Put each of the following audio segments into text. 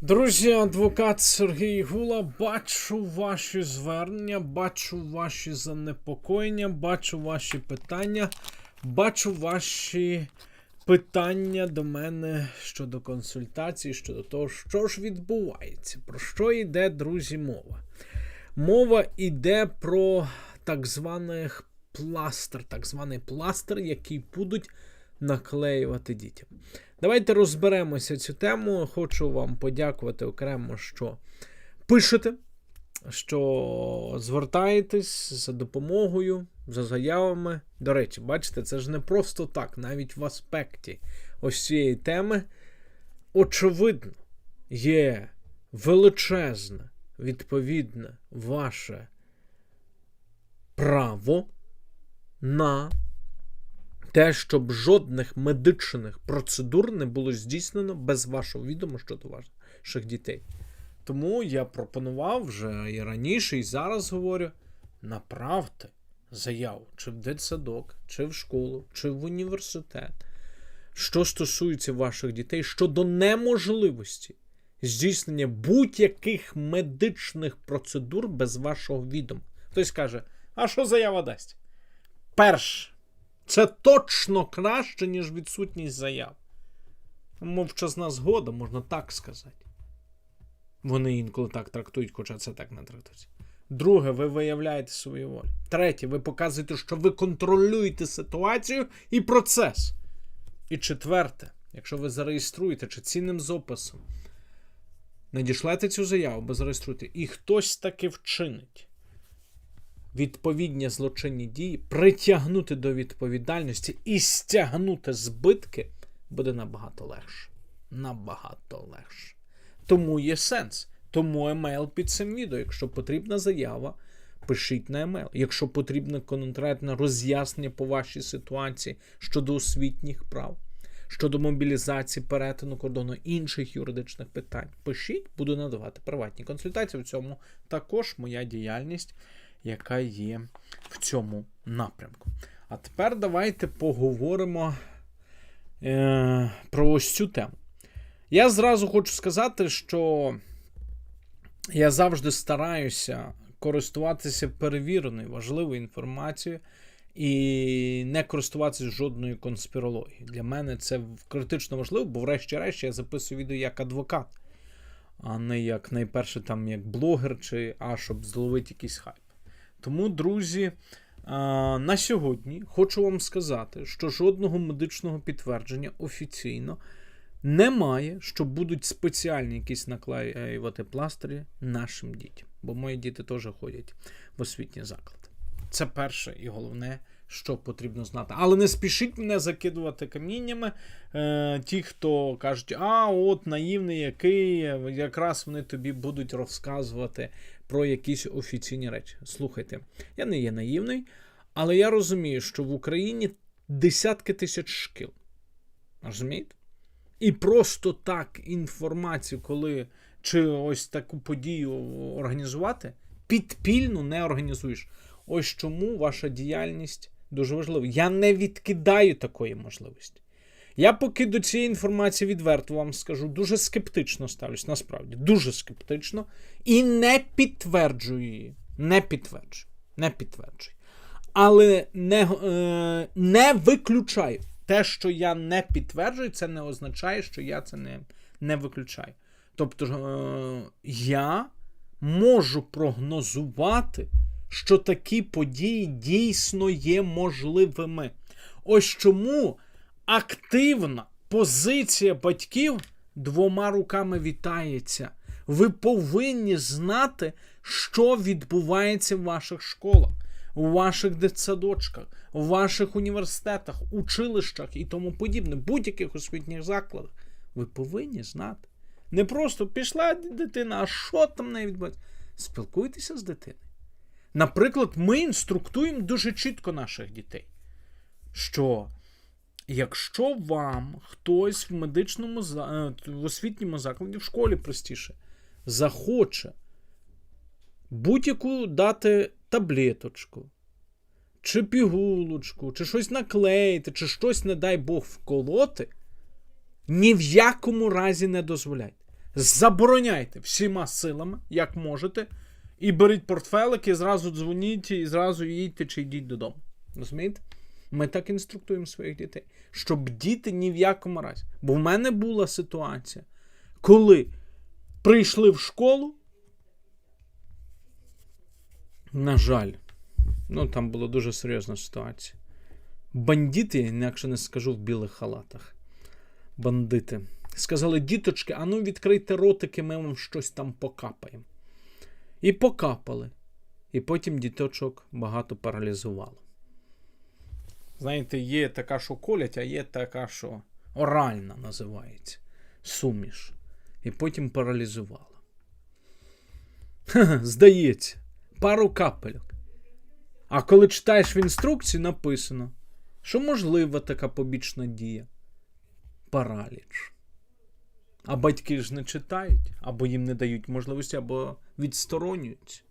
Друзі, адвокат Сергій Гула, бачу ваші звернення, бачу ваші занепокоєння, бачу ваші питання, бачу ваші питання до мене щодо консультацій, щодо того, що ж відбувається, про що йде, друзі, мова. Мова йде про так званих пластир, так званий пластир, який будуть наклеювати дітям. Давайте розберемося цю тему. Хочу вам подякувати окремо, що пишете, що звертаєтесь за допомогою, за заявами. До речі, бачите, це ж не просто так, навіть в аспекті ось цієї теми, очевидно, є величезне, відповідне ваше право на те, щоб жодних медичних процедур не було здійснено без вашого відома щодо ваших дітей. Тому я пропонував вже і раніше, і зараз говорю: направте заяву чи в дитсадок, чи в школу, чи в університет, що стосується ваших дітей щодо неможливості здійснення будь-яких медичних процедур без вашого відома. Хтось каже, а що заява дасть? Перше. Це точно краще, ніж відсутність заяв. Мовчазна згода, можна так сказати. Вони інколи так трактують, хоча це так не трактується. Друге, ви виявляєте свою волю. Третє, ви показуєте, що ви контролюєте ситуацію і процес. І четверте, якщо ви зареєструєте чи цінним записом, надішлете цю заяву, бо зареєструєте, і хтось таки вчинить відповідні злочинні дії, притягнути до відповідальності і стягнути збитки буде набагато легше. Набагато легше. Тому є сенс. Тому емейл під цим відео. Якщо потрібна заява, пишіть на емейл. Якщо потрібне конкретне роз'яснення по вашій ситуації щодо освітніх прав, щодо мобілізації, перетину кордону інших юридичних питань, пишіть, буду надавати приватні консультації. В цьому також моя діяльність яка є в цьому напрямку. А тепер давайте поговоримо е, про ось цю тему. Я зразу хочу сказати, що я завжди стараюся користуватися перевіреною важливою інформацією і не користуватися жодною конспірологією. Для мене це критично важливо, бо, врешті-решт, я записую відео як адвокат, а не як найперше там як блогер, чи а щоб зловити якийсь хайп. Тому, друзі, на сьогодні хочу вам сказати, що жодного медичного підтвердження офіційно немає, що будуть спеціальні якісь наклеювати пластирі нашим дітям. Бо мої діти теж ходять в освітній заклад. Це перше і головне, що потрібно знати. Але не спішіть мене закидувати каміннями. Е, Ті, хто кажуть, а от наївний який, якраз вони тобі будуть розказувати про якісь офіційні речі. Слухайте, я не є наївний, але я розумію, що в Україні десятки тисяч шкіл. Розумієте? І просто так інформацію, коли чи ось таку подію організувати, підпільно не організуєш. Ось чому ваша діяльність дуже важлива. Я не відкидаю такої можливості. Я поки до цієї інформації відверто вам скажу, дуже скептично ставлюсь, насправді, дуже скептично. І не підтверджую її. Не підтверджую. Не підтверджую. Але не, е, не виключаю. Те, що я не підтверджую, це не означає, що я це не, не виключаю. Тобто, е, я можу прогнозувати, що такі події дійсно є можливими. Ось чому активна позиція батьків двома руками вітається. Ви повинні знати, що відбувається в ваших школах, у ваших дитсадочках, у ваших університетах, училищах і тому подібне, будь-яких освітніх закладах. Ви повинні знати. Не просто пішла дитина, а що там не відбувається. Спілкуйтеся з дитиною. Наприклад, ми інструктуємо дуже чітко наших дітей, що якщо вам хтось в медичному в освітньому закладі, в школі простіше, захоче будь-яку дати таблеточку, чи пігулочку, чи щось наклеїти, чи щось, не дай Бог, вколоти, ні в якому разі не дозволяйте. Забороняйте всіма силами, як можете, і беріть портфелик, і зразу дзвоніть, і зразу їдьте чи йдіть додому. Розумієте? Ми так інструктуємо своїх дітей, щоб діти ні в якому разі. Бо в мене була ситуація, коли прийшли в школу. На жаль, ну там була дуже серйозна ситуація. Бандити, інакше не скажу в білих халатах. Бандити. Сказали, діточки, а ну відкрийте ротики, ми вам щось там покапаємо. І покапали. І потім діточок багато паралізувало. Знаєте, є така, що колять, а є така, що оральна називається. Суміш. І потім паралізувала. Здається, пару капельок. А коли читаєш в інструкції, написано, що можлива така побічна дія параліч. А батьки ж не читають, або їм не дають можливості, або відсторонюються.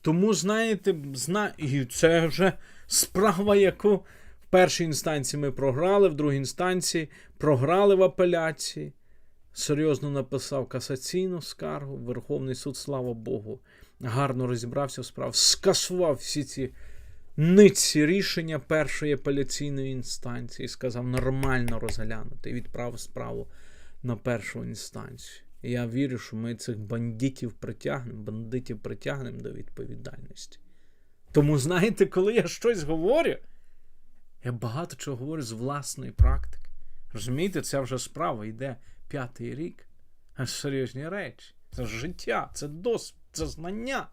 Тому, знаєте, зна... і це вже справа, яку в першій інстанції ми програли, в другій інстанції програли в апеляції. Серйозно написав касаційну скаргу. Верховний суд, слава Богу, гарно розібрався в справі, скасував всі ці ниці рішення першої апеляційної інстанції сказав нормально розглянути і відправив справу на першу інстанцію. І я вірю, що ми цих бандитів притягнемо, бандитів притягнемо до відповідальності. Тому, знаєте, коли я щось говорю, я багато чого говорю з власної практики. Розумієте, ця вже справа йде п'ятий рік. Це серйозні речі. Це життя, це досвід, це знання.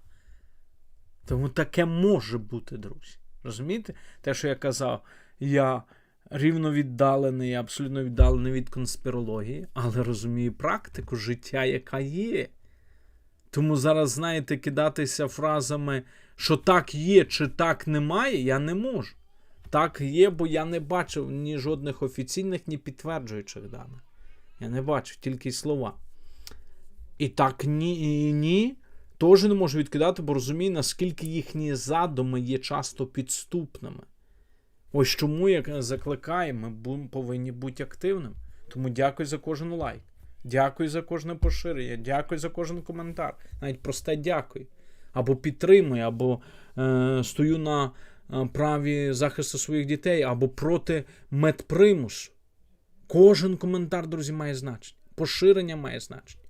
Тому таке може бути, друзі. Розумієте? Те, що я казав, я рівно віддалений, абсолютно віддалений від конспірології, але розумію практику життя, яка є. Тому зараз, знаєте, кидатися фразами, що так є чи так немає, я не можу. Так є, бо я не бачив ні жодних офіційних, ні підтверджуючих даних. Я не бачив тільки слова. І так ні, і ні, теж не можу відкидати, бо розумію, наскільки їхні задуми є часто підступними. Ось чому я закликаю, ми повинні бути активними. Тому дякую за кожен лайк. Дякую за кожне поширення, дякую за кожен коментар. Навіть просте дякую. Або підтримую, або е, стою на е, праві захисту своїх дітей, або проти медпримусу. Кожен коментар, друзі, має значення. Поширення має значення.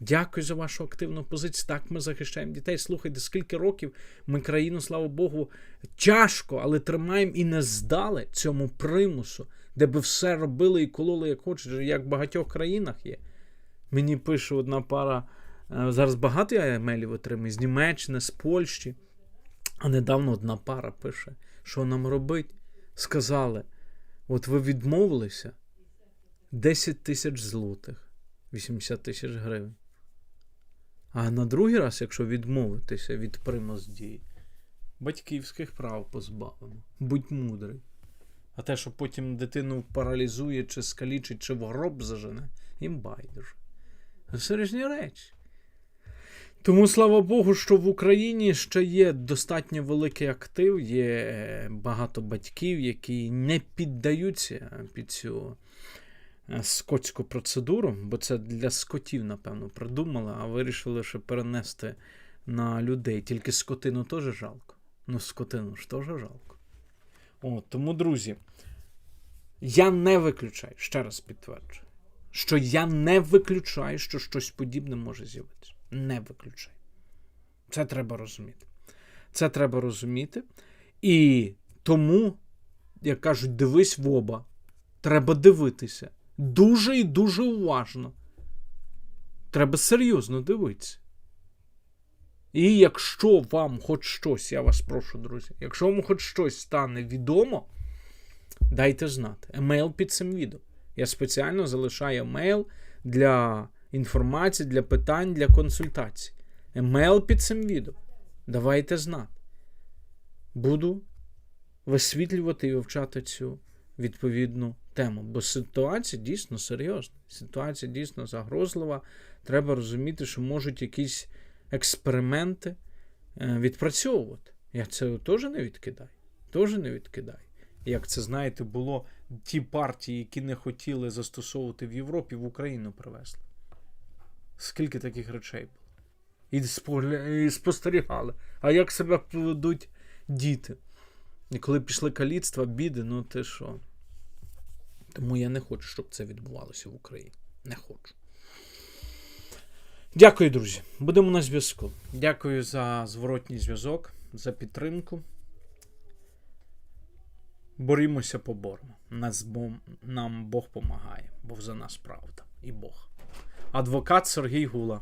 Дякую за вашу активну позицію. Так ми захищаємо дітей. Слухайте, скільки років ми країну, слава Богу, тяжко, але тримаємо і не здали цьому примусу, де би все робили і кололи, як хочуть, як в багатьох країнах є. Мені пише одна пара. е, Зараз багато я емейлів отримую з Німеччини, з Польщі. А недавно одна пара пише, що нам робить. Сказали: от ви відмовилися 10 тисяч злотих, 80 тисяч гривень. А на другий раз, якщо відмовитися від примус дії, батьківських прав позбавимо. Будь мудрий. А те, що потім дитину паралізує, чи скалічить, чи в гроб зажене, їм байдуже. Серйозні речі. Тому слава Богу, що в Україні ще є достатньо великий актив, є е, багато батьків, які не піддаються під цю скотську процедуру, бо це для скотів, напевно, придумали, а вирішили ще перенести на людей. Тільки скотину теж жалко. Ну, скотину ж теж жалко. О, тому, друзі, я не виключаю, ще раз підтверджую, що я не виключаю, що щось подібне може з'явитися. Не виключаю. Це треба розуміти. Це треба розуміти. І тому, як кажуть, дивись в оба. Треба дивитися. Дуже і дуже уважно. Треба серйозно дивитися. І якщо вам хоч щось, я вас прошу, друзі, якщо вам хоч щось стане відомо, дайте знати. Емейл під цим відео. Я спеціально залишаю емейл для інформації, для питань, для консультацій. Емейл під цим відео. Давайте знати. Буду висвітлювати і вивчати цю відповідну тему. Бо ситуація дійсно серйозна. Ситуація дійсно загрозлива. Треба розуміти, що можуть якісь експерименти е, відпрацьовувати. Я це теж не відкидаю. Теж не відкидаю. Як це, знаєте, було ті партії, які не хотіли застосовувати в Європі, в Україну привезли. Скільки таких речей було? І, спогля- і спостерігали. А як себе поведуть діти? І коли пішли каліцтва, біди, ну ти що? Тому я не хочу, щоб це відбувалося в Україні. Не хочу. Дякую, друзі. Будемо на зв'язку. Дякую за зворотній зв'язок, за підтримку. Борімося поборемо. Нас бо- нам Бог помагає, бо за нас правда і Бог. Адвокат Сергій Гула.